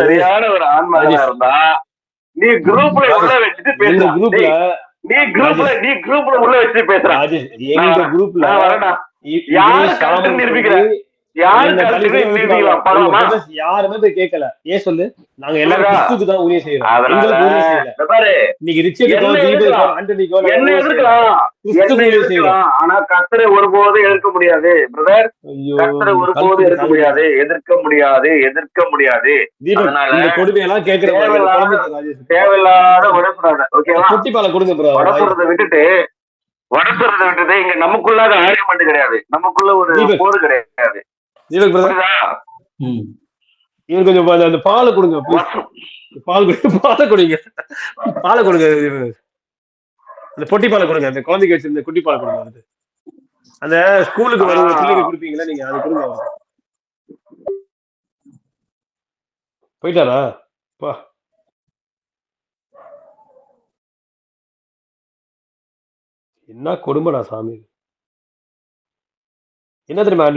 சரியான ஒரு ஆன்மகனா இருந்தா நீ குரூப்ல உள்ள வச்சுட்டு பேசுற குரூப்ல நீ குரூப்ல நீ குரூப்ல உள்ள வச்சுட்டு பேசுற எங்க குரூப்ல நான் வரேன்டா. யாரு நிரூபிக்கிற? யாருமே போய் கேட்கல. ஏன் சொல்லு? நாங்க எல்லாரும் தான் ஊழியம் செய்யறோம் ரிச்சர்டுக்கோ தீபக்கோ? ஆண்டனிக்கோ என்ன நாங்க. எதிர்க்கலாம் என்ன எதிர்க்கலாம் ஆனா கத்தரை ஒருபோது எதிர்க்க முடியாது. பிரதர் கத்தரை ஒருபோது எதிர்க்க முடியாது. எதிர்க்க முடியாது. எதிர்க்க முடியாது. கொடுமையெல்லாம் கேட்கிற தேவையில்லாத- உடம்புறாத ஓகேவா குட்டி பாலை கொடுங்க ப்ரோ விட்டுட்டு வடப்புறத விட்டுட்டு இங்க நமக்குள்ளாத ஆரியமெண்ட் கிடையாது. நமக்குள்ள ஒரு. போர் கிடையாது. தீபக் பிரதர் இவரு கொஞ்சம் அந்த- பாலை கொடுங்க. பால் கொடுங்க பாலை கொடுங்க பாலை கொடுங்க. அந்த பொட்டி பாலை கொடுங்க அந்த குழந்தைக்கு வச்சிருந்த குட்டி பாலை கொடுங்க அவருக்கு. அந்த ஸ்கூலுக்கு வரும் ஆ. பிள்ளைங்க கொடுப்பீங்களா நீங்க அது கொடுங்க. போயிட்டாரா பா என்ன கொடுமைடா சாமி என்ன தெரியுமா